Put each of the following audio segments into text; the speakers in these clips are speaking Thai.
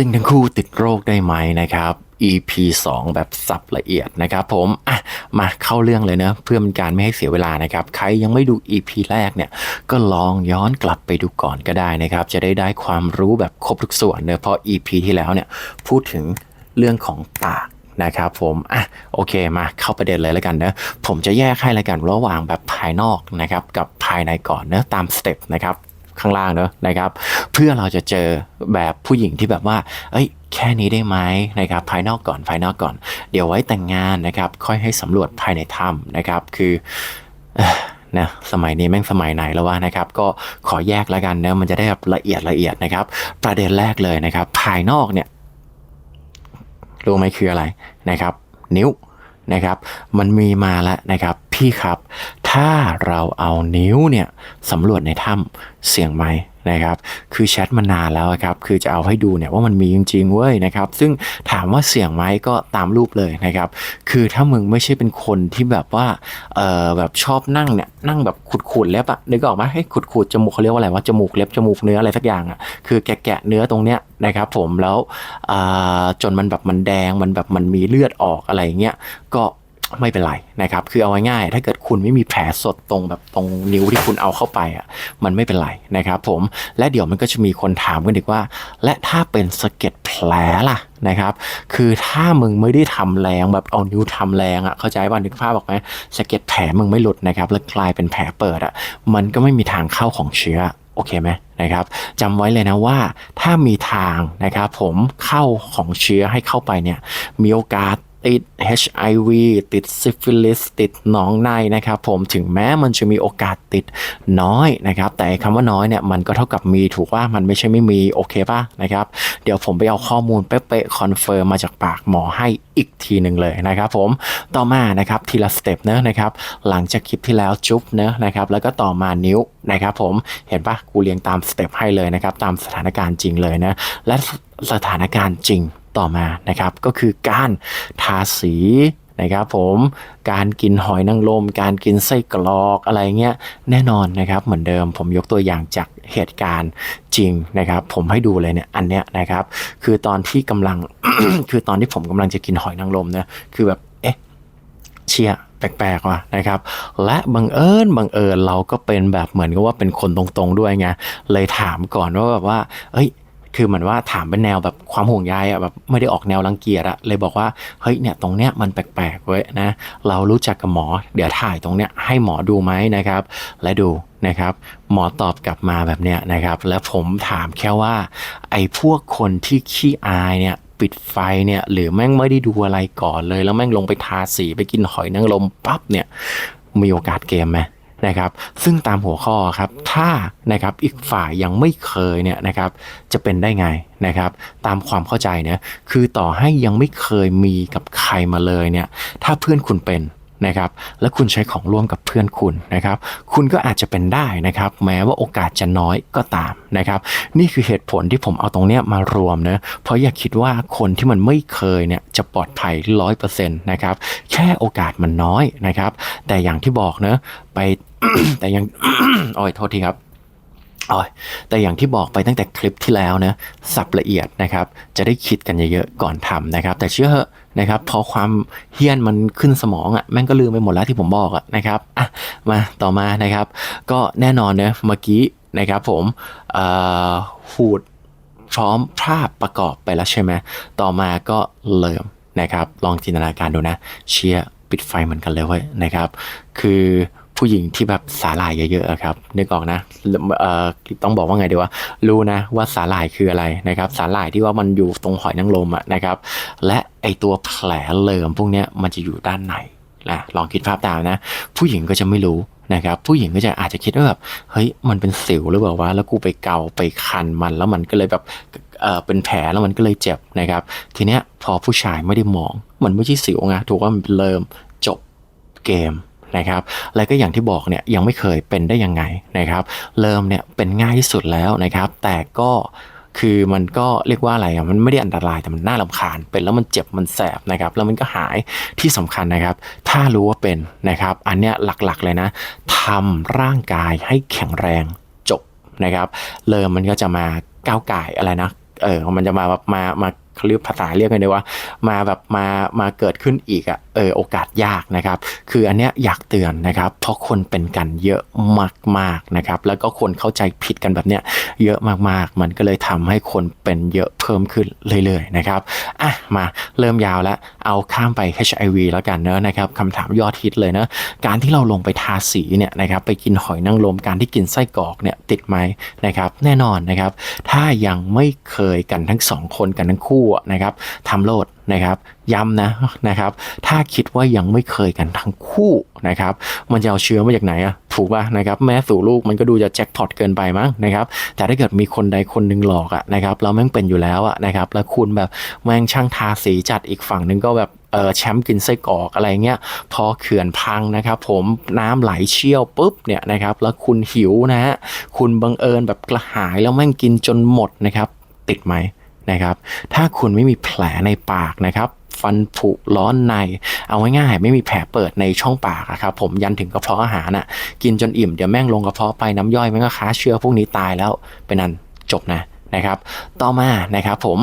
ซึ่งทั้งคู่ติดโรคได้ไหมนะครับ EP 2 แบบสับละเอียดนะครับผมอะมาเข้าเรื่องเลยนะเพื่อเป็นการไม่ให้เสียเวลานะครับ ใครยังไม่ดู EP แรกเนี่ย ก็ลองย้อนกลับไปดูก่อนก็ได้นะครับ จะได้ได้ความรู้แบบครบทุกส่วนเนอะเพราะ EP ที่แล้วเนี่ยพูดถึงเรื่องของปากนะครับผม อะ โอเค มาเข้าประเด็นเลยแล้วกันนะ ผมจะแยกให้แล้วกันระหว่างแบบภายนอกนะครับ กับภายในก่อนเนะตามสเต็ปนะครับ ข้างล่างเนอะนะครับ เพื่อเราจะเจอแบบผู้หญิงที่แบบว่า เอ้ยแค่นี้ได้ไหมนะครับภายนอกก่อนภายนอกก่อน เดี๋ยวไว้แต่งงานนะครับ ค่อยให้สำรวจภายในถ้ำนะครับ คือเอ่อนะสมัยนี้แม่งสมัยไหนแล้ววะนะครับ ก็ขอแยกแล้วกันเนะมันจะได้แบบละเอียดละเอียดนะครับ ประเด็นแรกเลยนะครับ ภายนอกเนี่ยรู้ไหมคืออะไรนะครับ นิ้วนะครับ มันมีมาแล้วนะครับ พี่ครับ ถ้าเราเอานิ้วเนี่ยสำรวจในถ้ำเสียงไหมนะครับ คือแชทมานานแล้วครับ คือจะเอาให้ดูเนี่ยว่ามันมีจริงๆเว้ยนะครับ ซึ่งถามว่าเสี่ยงไหมก็ตามรูปเลยนะครับ คือถ้ามึงไม่ใช่เป็นคนที่แบบว่า เออแบบชอบนั่งเนี่ย นั่งแบบขูดๆเล็บอะนึกออกไหมให้ขูดๆจมูกเขาเรียกว่าอะไรว่าจมูกเล็บจมูกเนื้ออะไรสักอย่างอะคือแกะเนื้อตรงเนี้ยนะครับผมแล้วจนมันแบบมันแดงมันแบบมันมีเลือดออกอะไรเงี้ยก็ ไม่เป็นไรนะครับ คือเอาง่ายๆ ถ้าเกิดคุณไม่มีแผลสดตรงแบบตรงนิ้วที่คุณเอาเข้าไปอะ มันไม่เป็นไรนะครับผม และเดี๋ยวมันก็จะมีคนถามกันอีกว่า และถ้าเป็นสะเก็ดแผลล่ะนะครับ คือถ้ามึงไม่ได้ทำแรงแบบเอานิ้วทำแรงอะ เข้าใจว่านึกภาพบอกไหมสะเก็ดแผลมึงไม่หลุดนะครับแล้วกลายเป็นแผลเปิดอะ มันก็ไม่มีทางเข้าของเชื้อโอเคไหมนะครับจำไว้เลยนะว่าถ้ามีทางนะครับผมเข้าของเชื้อให้เข้าไปเนี่ยมีโอกาส ติด HIV ติดซิฟิลิสติดหนองในนะครับผมถึงแม้มันจะมีโอกาสติดน้อยนะครับแต่คำว่าน้อยเนี่ยมันก็เท่ากับมีถูกว่ามันไม่ใช่ไม่มีโอเคป่ะนะครับเดี๋ยวผมไปเอาข้อมูลเป๊ะๆคอนเฟิร์มมาจากปากหมอให้อีกทีหนึ่งเลยนะครับผมต่อมานะครับทีละสเต็ปเนะนะครับหลังจากคลิปที่แล้วจุ๊บเนะนะครับแล้วก็ต่อมานิ้วนะครับผมเห็นปะกูเรียงตามสเต็ปให้เลยนะครับตามสถานการณ์จริงเลยนะและสถานการณ์จริง ต่อมานะครับ ก็คือการทาสีนะครับผมการกินหอยนางรมการกินไส้กรอกอะไรเงี้ยแน่นอนนะครับเหมือนเดิมผมยกตัวอย่างจากเหตุการณ์จริงนะครับ ผมให้ดูเลยเนี่ยอันเนี้ยนะครับ คือตอนที่กำลังคือตอนที่ผมกำลังจะกินหอยนางรมเนี่ยคือแบบเอ๊ะเชียแปลกๆว่ะนะครับ และบังเอิญบังเอิญเราก็เป็นแบบเหมือนกับว่าเป็นคนตรงๆด้วยไงเลยถามก่อนว่าแบบว่า เอ้ย คือเหมือนว่าถามเป็นแนวแบบความห่วงใยอะแบบไม่ได้ออกแนวรังเกียจอะเลยบอกว่าเฮ้ยเนี่ยตรงเนี้ยมันแปลกๆเว้ยนะเรารู้จักกับหมอ เดี๋ยวถ่ายตรงเนี้ยให้หมอดูไหมนะครับ และดูนะครับ หมอตอบกลับมาแบบเนี้ยนะครับ แล้วผมถามแค่ว่า ไอ้พวกคนที่ขี้อายเนี่ยปิดไฟเนี่ยหรือแม่งไม่ได้ดูอะไรก่อนเลย แล้วแม่งลงไปทาสีไปกินหอยนางรมปั๊บเนี่ยมีโอกาสเกมไหม นะครับซึ่งตามหัวข้อครับถ้านะครับอีกฝ่ายยังไม่เคยเนี่ยนะครับจะเป็นได้ไงนะครับตามความเข้าใจเนี่ยคือต่อให้ยังไม่เคยมีกับใครมาเลยเนี่ยถ้าเพื่อนคุณเป็นนะครับและคุณใช้ของร่วมกับเพื่อนคุณนะครับ คุณก็อาจจะเป็นได้นะครับ แม้ว่าโอกาสจะน้อยก็ตามนะครับ นี่คือเหตุผลที่ผมเอาตรงเนี้ยมารวมนะเพราะอย่าคิดว่าคนที่มันไม่เคยเนี่ยจะปลอดภัยร้อยเปอร์เซ็นต์นะครับแค่โอกาสมันน้อยนะครับ แต่อย่างที่บอกเนะไป แต่ยังโอ้ยโทษทีครับอ๋อยแต่อย่างที่บอกไปตั้งแต่คลิปที่แล้วนะสับละเอียดนะครับ จะได้คิดกันเยอะๆก่อนทำนะครับ แต่เชื่อเหอะนะครับพอความเฮี้ยนมันขึ้นสมองอะ่ะแม่งก็ลืมไปหมดแล้วที่ผมบอกอะนะครับอะมาต่อมานะครับ ก็แน่นอนเนะเมื่อกี้นะครับผมอ่อหูดพร้อมภาพประกอบไปแล้วใช่ไหมต่อมาก็เริ่มนะครับ ลองจินตนาการดูนะ เชียร์ปิดไฟเหมือนกันเลยเว้ยนะครับ คือ ผู้หญิงที่แบบสาหร่ายเยอะๆครับนึกออกนะเอ่อต้องบอกว่าไงดีว่ารู้นะว่าสาหร่ายคืออะไรนะครับสาหร่ายที่ว่ามันอยู่ตรงหอยนางรมอะนะครับ และไอตัวแผลเลิมพวกเนี้ยมันจะอยู่ด้านในนะลองคิดภาพตามนะ ผู้หญิงก็จะไม่รู้นะครับผู้หญิงก็จะอาจจะคิดว่าแบบเฮ้ยมันเป็นสิวหรือเปล่าวะแล้วกูไปเกาไปคันมัน แล้วมันก็เลยแบบเออเป็นแผลแล้วมันก็เลยเจ็บนะครับ ทีเนี้ยพอผู้ชายไม่ได้มอง มันไม่ใช่สิวไงถูกว่ามันเป็นเริ่มจบเกม นะครับ แล้วก็อย่างที่บอกเนี่ยยังไม่เคยเป็นได้ยังไงนะครับ เริ่มเนี่ยเป็นง่ายที่สุดแล้วนะครับ แต่ก็คือมันก็เรียกว่าอะไรอะมันไม่ได้อันตรายแต่มันน่ารำคาญเป็นแล้วมันเจ็บมันแสบนะครับ แล้วมันก็หายที่สำคัญนะครับ ถ้ารู้ว่าเป็นนะครับ อันเนี้ยหลักๆเลยนะทำร่างกายให้แข็งแรงจบนะครับ เริ่มมันก็จะมาก้าวไก่อะไรนะเออมันจะมาแบบมามา เขาเรียกภาษาเรียกกันได้ว่ามาแบบมามาเกิดขึ้นอีกอะเออโอกาสยากนะครับ คืออันเนี้ยอยากเตือนนะครับ เพราะคนเป็นกันเยอะมากๆนะครับ แล้วก็คนเข้าใจผิดกันแบบเนี้ยเยอะมากๆ มันก็เลยทำให้คนเป็นเยอะเพิ่มขึ้นเรื่อยๆนะครับอะมาเริ่มยาวแล้วเอาข้ามไป HIV แล้วกันเนอะนะครับคำถามยอดฮิตเลยเนะการที่เราลงไปทาสีเนี่ยนะครับไปกินหอยนางรมการที่กินไส้กรอกเนี่ยติดไหมนะครับ แน่นอนนะครับ ถ้ายังไม่เคยกันทั้งสองคนกันทั้งคู่อะนะครับทำโลดนะครับย้ำนะนะครับ ถ้าคิดว่ายังไม่เคยกันทั้งคู่นะครับ มันจะเอาเชื้อมาจากไหนอะถูกป่ะนะครับ แม้สู่ลูกมันก็ดูจะแจ็คพอตเกินไปมั้งนะครับ แต่ถ้าเกิดมีคนใดคนหนึ่งหลอกอะนะครับแล้วแม่งเป็นอยู่แล้วอะนะครับ แล้วคุณแบบแม่งช่างทาสีจัดอีกฝั่งหนึ่งก็แบบเออแชมป์กินไส้กรอกอะไรเงี้ยพอเขื่อนพังนะครับผมน้ำไหลเชี่ยวปุ๊บเนี่ยนะครับ แล้วคุณหิวนะฮะคุณบังเอิญแบบกระหายแล้วแม่งกินจนหมดนะครับ ติดไหม นะครับ ถ้าคุณไม่มีแผลในปากนะครับฟันผุร้อนใน เอาง่ายๆไม่มีแผลเปิดในช่องปากครับผมยันถึงกระเพาะอาหารน่ะกินจนอิ่มเดี๋ยวแม่งลงกระเพาะไปน้ำย่อยแม่งก็ค้าเชื้อพวกนี้ตายแล้วเป็นนั้นจบนะนะครับ ต่อมานะครับผม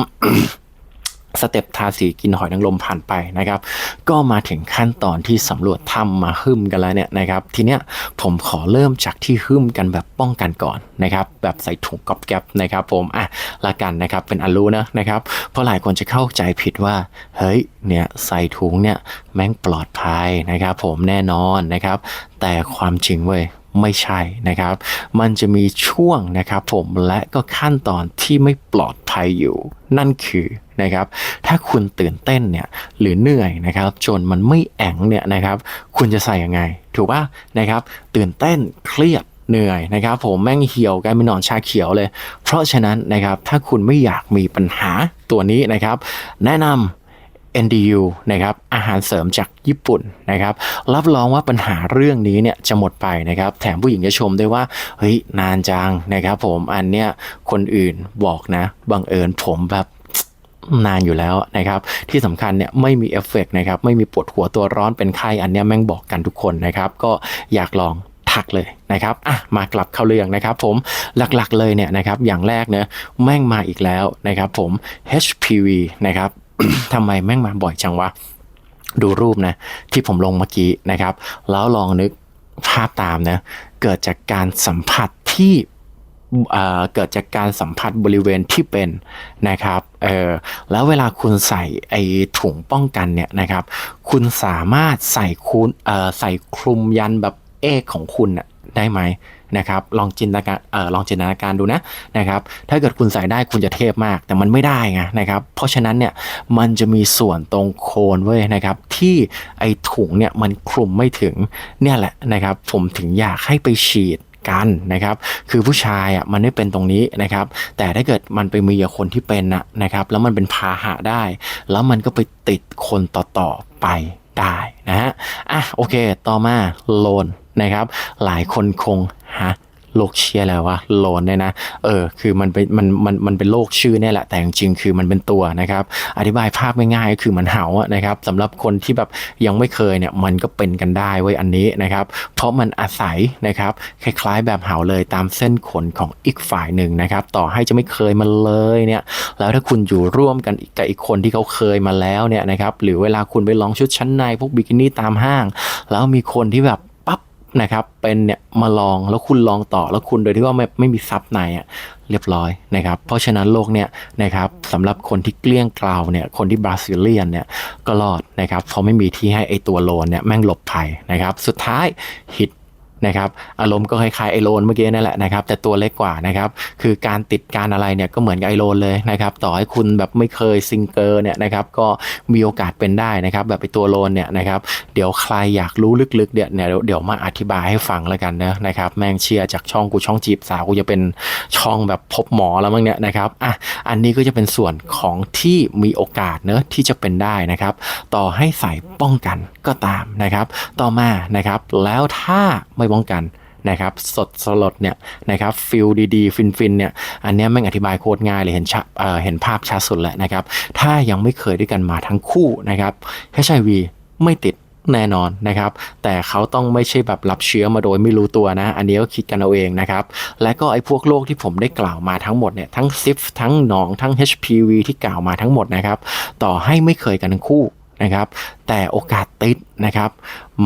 สเต็ปทาสีกินหอยนางรมผ่านไปนะครับ ก็มาถึงขั้นตอนที่สำรวจถ้ำมาหึมกันแล้วเนี่ยนะครับ ทีเนี้ยผมขอเริ่มจากที่หึมกันแบบป้องกันก่อนนะครับ แบบใส่ถุงก๊อบแก๊บนะครับ ผมอะละกันนะครับเป็นอันรู้นะนะครับ เพราะหลายคนจะเข้าใจผิดว่าเฮ้ยเนี่ยใส่ถุงเนี่ยแม่งปลอดภัยนะครับ ผมแน่นอนนะครับ แต่ความจริงเว้ย ไม่ใช่นะครับ มันจะมีช่วงนะครับผมและก็ขั้นตอนที่ไม่ปลอดภัยอยู่ นั่นคือนะครับถ้าคุณตื่นเต้นเนี่ยหรือเหนื่อยนะครับ จนมันไม่แองเนี่ยนะครับคุณจะใส่ยังไง ถูกป่ะนะครับ ตื่นเต้นเครียดเหนื่อยนะครับผมแม่งเหี่ยวกลายเป็นหนอนชาเขียวเลย เพราะฉะนั้นนะครับถ้าคุณไม่อยากมีปัญหาตัวนี้นะครับ แนะนำ NDU นะครับอาหารเสริมจากญี่ปุ่นนะครับรับรองว่าปัญหาเรื่องนี้เนี่ยจะหมดไปนะครับแถมผู้หญิงจะชมด้วยว่าเฮ้ยนานจังนะครับผมอันเนี้ยคนอื่นบอกนะบังเอิญผมแบบนานอยู่แล้วนะครับ ที่สำคัญเนี่ยไม่มีเอฟเฟกต์นะครับ ไม่มีปวดหัวตัวร้อนเป็นไข้อันเนี้ยแม่งบอกกันทุกคนนะครับ ก็อยากลองทักเลยนะครับอะมากลับเข้าเรื่องนะครับ ผมหลักๆเลยเนี่ยนะครับอย่างแรกเนะแม่งมาอีกแล้วนะครับ ผม HPV นะครับ ทำไมแม่งมาบ่อยจังวะ ดูรูปนะ ที่ผมลงเมื่อกี้นะครับ แล้วลองนึกภาพตามนะ เกิดจากการสัมผัสที่เอ่อเกิดจากการสัมผัสบริเวณที่เป็นนะครับเออแล้วเวลาคุณใส่ไอ้ถุงป้องกันเนี่ยนะครับ คุณสามารถใส่คุณเอ่อใส่คลุมยันแบบเอกของคุณนะได้ไหม นะครับลองจินตนาการเอ่อลองจินตนาการดูนะนะครับถ้าเกิดคุณใส่ได้คุณจะเทพมาก แต่มันไม่ได้ไงนะครับเพราะฉะนั้นเนี่ยมันจะมีส่วนตรงโคนเว้ยนะครับที่ไอถุงเนี่ยมันคลุมไม่ถึงเนี่ยแหละนะครับผมถึงอยากให้ไปฉีดกันนะครับคือผู้ชายอะมันไม่เป็นตรงนี้นะครับ แต่ถ้าเกิดมันไปมีกับคนที่เป็นนะนะครับ แล้วมันเป็นพาหะได้ แล้วมันก็ไปติดคนต่อๆไป ได้นะฮะอะโอเค ต่อมาโลนนะครับ หลายคนคงฮะ โรคเชียอะไรวะโลนเนี่ยนะเออคือมันเป็นมันมันมันเป็นโรคชื่อเนี่ยแหละแต่จริงๆคือมันเป็นตัวนะครับ อธิบายภาพง่ายๆก็คือมันเห่าอะนะครับสำหรับคนที่แบบยังไม่เคยเนี่ยมันก็เป็นกันได้ไว้อันนี้นะครับ เพราะมันอาศัยนะครับคล้ายๆ แบบเห่าเลยตามเส้นขนของอีกฝ่ายหนึ่งนะครับ ต่อให้จะไม่เคยมาเลยเนี่ยแล้วถ้าคุณอยู่ร่วมกันกับอีกคนที่เขาเคยมาแล้วเนี่ยนะครับหรือเวลาคุณไปลองชุดชั้นในพวกบิกินี่ตามห้าง แล้วมีคนที่แบบ นะครับ เป็นเนี่ยมาลองแล้วคุณลองต่อแล้วคุณโดยที่ว่าไม่ไม่มีซับในอะเรียบร้อยนะครับ เพราะฉะนั้นโลกเนี่ยนะครับสำหรับคนที่เกลี้ยงกล่าวเนี่ยคนที่บราซิเลียนเนี่ยก็รอดนะครับเพราะไม่มีที่ให้ไอตัวโลนเนี่ยแม่งหลบภัยนะครับ สุดท้ายฮิต นะครับอารมณ์ก็คล้ายๆไอโลนเมื่อกี้นั่นแหละนะครับแต่ตัวเล็กกว่านะครับคือการติดการอะไรเนี่ยก็เหมือนกับไอโลนเลยนะครับต่อให้คุณแบบไม่เคยซิงเกอร์เนี่ยนะครับก็มีโอกาสเป็นได้นะครับแบบไอตัวโลนเนี่ยนะครับเดี๋ยวใครอยากรู้ลึกๆเนี่ยเดี๋ยวเดี๋ยวมาอธิบายให้ฟังแล้วกันนะนะครับแม่งเชียร์จากช่องกูช่องจีบสาวกูจะเป็นช่องแบบพบหมอแล้วมั้งเนี่ยนะครับอะอันนี้ก็จะเป็นส่วนของที่มีโอกาสเนอะที่จะเป็นได้นะครับต่อให้ใส่ป้องกัน ก็ตามนะครับ ต่อมานะครับ แล้วถ้าไม่ป้องกันนะครับสดสลดเนี่ยนะครับฟิลดีๆ ฟินๆเนี่ยอันนี้แม่งอธิบายโคตรง่ายเลยเห็นชัดเเห็นภาพชัดสุดแหละนะครับ ถ้ายังไม่เคยด้วยกันมาทั้งคู่นะครับ HIV ไม่ติดแน่นอนนะครับ แต่เขาต้องไม่ใช่แบบรับเชื้อมาโดยไม่รู้ตัวนะ อันนี้ก็คิดกันเอาเองนะครับ และก็ไอ้พวกโรคที่ผมได้กล่าวมาทั้งหมดเนี่ยทั้งซิฟทั้งหนองทั้ง HPV ที่กล่าวมาทั้งหมดนะครับ ต่อให้ไม่เคยกันทั้งคู่ นะครับ แต่โอกาสติดนะครับ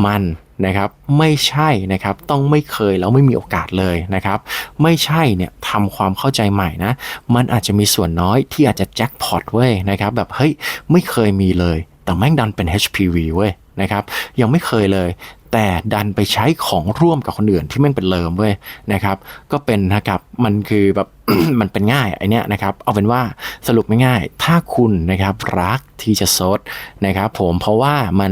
มันนะครับไม่ใช่นะครับต้องไม่เคยแล้วไม่มีโอกาสเลยนะครับ ไม่ใช่เนี่ยทำความเข้าใจใหม่นะ มันอาจจะมีส่วนน้อยที่อาจจะแจ็คพอตเว้ยนะครับแบบเฮ้ยไม่เคยมีเลย แต่แม่งดันเป็น HPV เว้ยนะครับยังไม่เคยเลย แต่ดันไปใช้ของร่วมกับคนอื่นที่แม่งเป็นเลิมเว้ยนะครับ ก็เป็นนะครับมันคือแบบมันเป็นง่ายไอเนี้ยนะครับ เอาเป็นว่าสรุปไม่ง่าย ถ้าคุณนะครับรักที่จะซดนะครับ ผมเพราะว่ามัน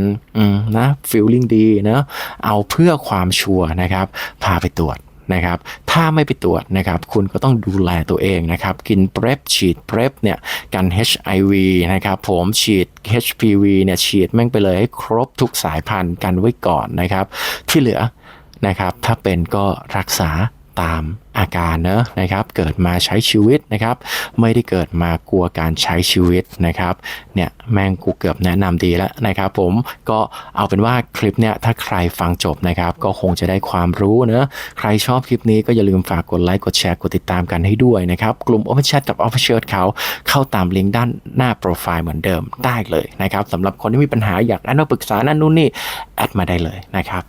มนะฟิลลิ่งดีเนะเอาเพื่อความชัวร์นะครับ พาไปตรวจนะครับ ถ้าไม่ไปตรวจนะครับ คุณก็ต้องดูแลตัวเองนะครับ กิน PrEP ฉีด PrEP เนี่ย กัน HIV นะครับ ผมฉีด HPV เนี่ย ฉีดแม่งไปเลยให้ครบทุกสายพันธุ์กันไว้ก่อนนะครับ ที่เหลือนะครับ ถ้าเป็นก็รักษา ตามอาการเนอะนะครับ เกิดมาใช้ชีวิตนะครับ ไม่ได้เกิดมากลัวการใช้ชีวิตนะครับ เนี่ยแม่งกูเกือบแนะนำดีแล้วนะครับผมก็เอาเป็นว่าคลิปเนี่ยถ้าใครฟังจบนะครับ ก็คงจะได้ความรู้เนอะใครชอบคลิปนี้ก็อย่าลืมฝากกดไลค์กดแชร์กดติดตามกันให้ด้วยนะครับ กลุ่ม Open Chat กับ Official เขาเข้าตามลิงก์ด้านหน้าโปรไฟล์เหมือนเดิมได้เลยนะครับสำหรับคนที่มีปัญหาอยากแนะนปรึกษานั่นนู่นนี่แอดมาได้เลยนะครับ